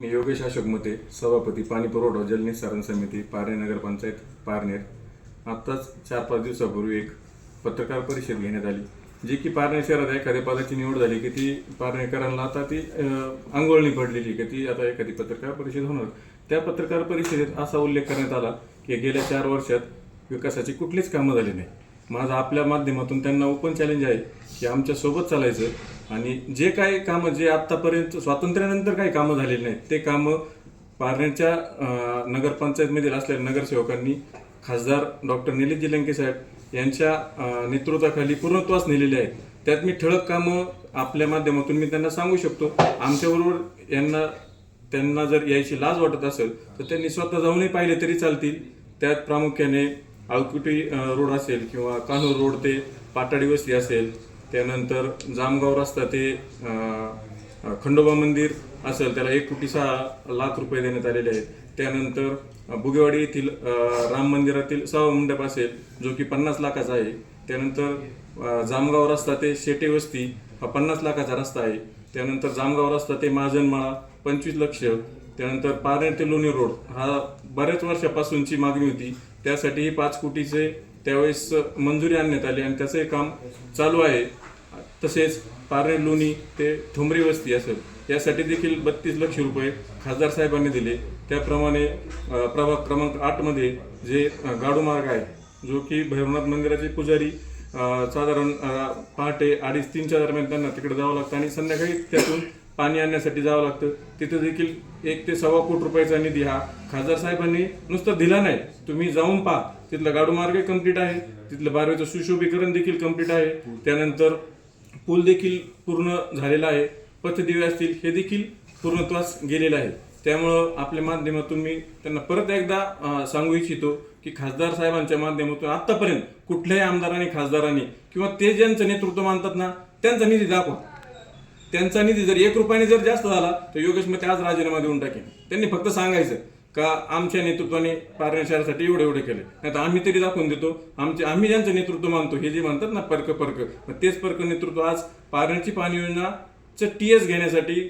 मी योगेश अशोक मते सभापती पाणी पुरवठा जलनिस्सारण समिती पारणे नगरपंचायत पारनेर. आत्ताच चार पाच दिवसापूर्वी एक पत्रकार परिषद घेण्यात आली जी की पारणे शहरात एखाद्या पदाची निवड झाली की ती पारणेकरांना आता ती आंघोळणी पडलेली की ती आता एखादी पत्रकार परिषद होणार. त्या पत्रकार परिषदेत असा उल्लेख करण्यात आला की गेल्या चार वर्षात विकासाची कुठलीच कामं झाली नाही. माझं आपल्या माध्यमातून त्यांना ओपन चॅलेंज आहे की आमच्यासोबत चालायचं. आणि जे काही कामं जे आत्तापर्यंत स्वातंत्र्यानंतर काही कामं झालेली नाहीत ते कामं पारनेरच्या नगरपंचायतमधील असलेल्या नगरसेवकांनी खासदार डॉक्टर निलेश जिलंके साहेब यांच्या नेतृत्वाखाली पूर्णत्वास नेलेले आहेत त्यात मी ठळक कामं आपल्या माध्यमातून मी त्यांना सांगू शकतो. आमच्याबरोबर यांना त्यांना जर यायची लाज वाटत असेल तर त्यांनी स्वतः जाऊनही पाहिले तरी चालतील. त्यात प्रामुख्याने अळकुटी रोड असेल किंवा कान्हूर रोड ते पाटाडी वस्ती असेल त्यानंतर जामगाव रस्ता ते खंडोबा मंदिर असेल त्याला एक कोटी सहा लाख रुपये देण्यात आलेले आहेत. त्यानंतर बुगेवाडी येथील राम मंदिरातील सहा मंडप असेल जो की पन्नास लाखाचा आहे. त्यानंतर जामगाव रस्ता ते शेटे वस्ती हा पन्नास लाखाचा रस्ता आहे. त्यानंतर जामगाव रस्ता ते महाजनमाळा पंचवीस लक्ष त्यानंतर पारनेर ते लोणी रोड. हा बऱ्याच वर्षापासूनची मागणी होती. त्यासाठीही पाच कोटीचे त्यावेळेस मंजुरी आणण्यात आली आणि त्याचंही काम चालू आहे. तसेच पारनेर लोणी ते ठुमरी वस्ती असेल यासाठी देखील बत्तीस लक्ष रुपये खासदार साहेबांनी दिले. त्याप्रमाणे प्रभाग क्रमांक आठमध्ये जे गाडू मार्ग आहे जो की भैरवनाथ मंदिराचे पुजारी साधारण पहाटे अडीच तीनच्या दरम्यान त्यांना तिकडे जावं लागतं आणि संध्याकाळी त्यातून पाणी आणण्यासाठी जावं लागतं. तिथं देखील एक ते सव्वा कोटी रुपयाचा निधी हा खासदार साहेबांनी नुसतं दिला नाही. तुम्ही जाऊन पहा. तिथलं गाडूमार्गही कंप्लीट आहे. तिथलं बारवेचं सुशोभीकरण देखील कंप्लीट आहे. त्यानंतर पूल देखील पूर्ण झालेला आहे. पथदिवे असतील हे देखील पूर्णत्वास गेलेलं आहे. त्यामुळं आपल्या माध्यमातून मी त्यांना परत एकदा सांगू इच्छितो की खासदार साहेबांच्या माध्यमातून आतापर्यंत कुठल्याही आमदारांनी खासदारांनी किंवा ते ज्यांचं नेतृत्व मानतात ना त्यांचा निधी दाखवा. त्यांचा निधी जर एक रुपयाने जर जास्त झाला तर योगेश मते आज राजीनामा देऊन टाकेन. त्यांनी फक्त सांगायचं का आमच्या नेतृत्वाने पारण शहरासाठी एवढे एवढे केले. नाही तर आम्ही तरी दाखवून देतो. आमचे आम्ही ज्यांचं नेतृत्व मानतो हे जे म्हणतात ना पर्क परक मग तेच पर्क नेतृत्व आज पारणची पाणी योजनाचं टी एस घेण्यासाठी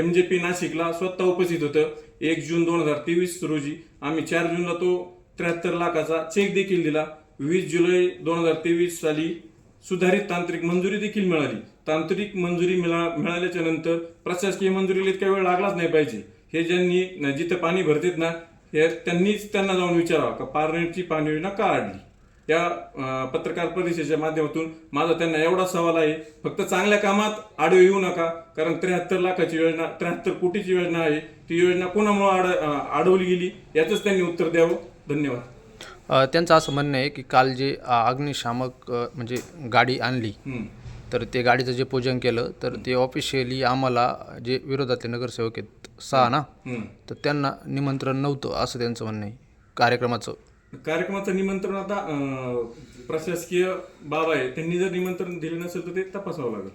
एम जे पी नाशिकला स्वतः उपस्थित होतं. एक जून दोन हजार तेवीस रोजी आम्ही चार जूनला तो त्र्याहत्तर लाखाचा चेक देखील दिला. वीस जुलै दोन हजार तेवीस साली सुधारित तांत्रिक मंजुरी देखील मिळाली. तांत्रिक मंजुरी मिळा मिळाल्याच्या नंतर प्रशासकीय मंजुरीला इतका वेळ लागलाच नाही पाहिजे. हे ज्यांनी जिथं पाणी भरतेत ना हे त्यांनीच त्यांना जाऊन विचारावं का पारनेरची पाणी योजना का आणली? त्या पत्रकार परिषदेच्या माध्यमातून माझा त्यांना एवढा सवाल आहे. फक्त चांगल्या कामात आडवे येऊ नका कारण त्र्याहत्तर लाखाची योजना त्र्याहत्तर कोटीची योजना आहे. ती योजना कोणामुळे आड अडवली गेली? याचंच त्यांनी उत्तर द्यावं. धन्यवाद. त्यांचं असं म्हणणं आहे की काल जे अग्निशामक म्हणजे गाडी आणली. तर ते गाडीचं जे पूजन केलं तर ते ऑफिशियली आम्हाला जे विरोधातले नगरसेवक आहेत सहा ना. तर त्यांना निमंत्रण नव्हतं असं त्यांचं म्हणणं आहे कार्यक्रमाचं कार्यक्रमाचं निमंत्रण आता प्रशासकीय बाब आहे त्यांनी जर निमंत्रण दिलं नसेल तर ते तपासावं लागेल